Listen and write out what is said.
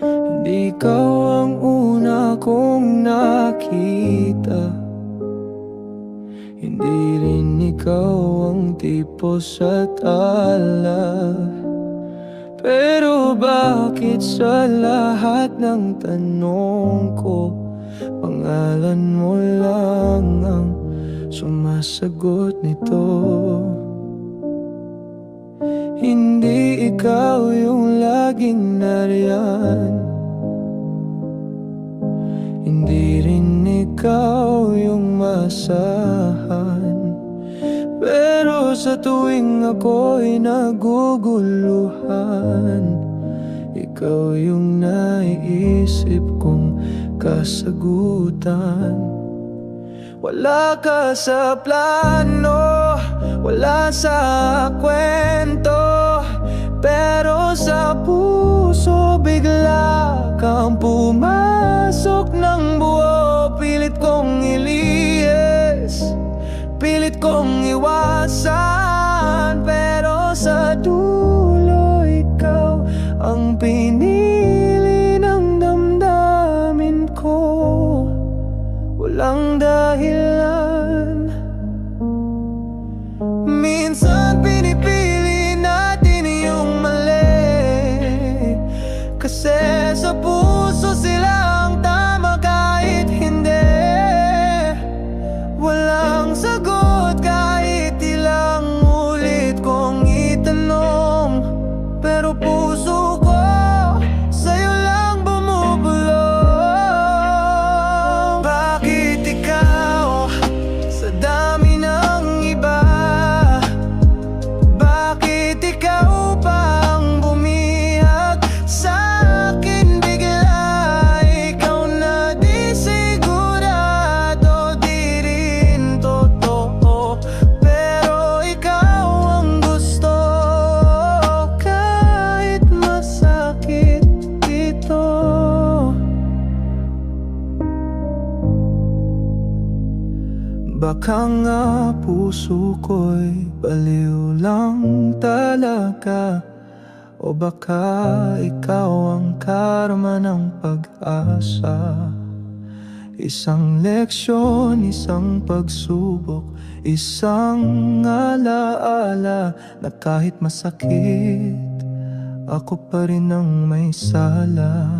Hindi ikaw ang nakita. Hindi rin ikaw ang tipo sa tala Pero bakit sa lahat ng tanong ko Pangalan mo lang ang sumasagot nito? Hindi ikaw yung laging nariyan. Hindi rin ikaw yung masahan. Pero sa tuwing ako'y naguguluhan Ikaw yung naiisip kong kasagutan. Wala ka sa plano, wala sa kwento pumasok ng buo Pilit kong iliyes, pilit kong iwasan Pero sa dulo ikaw ang pinili ng damdamin ko. Walang dahilan. Minsan pinipili natin yung mali. Kasi sa puso sila ang tama kahit hindi. Walang sagot kahit ilang ulit kong itanong. Pero puso ko sa'yo lang bumubulong. Bakit ikaw sa dami ng Baka nga puso ko'y baliw lang talaga. O baka ikaw ang karma ng pag-asa. Isang leksyon, isang pagsubok Isang alaala na kahit masakit Ako pa rin ang may sala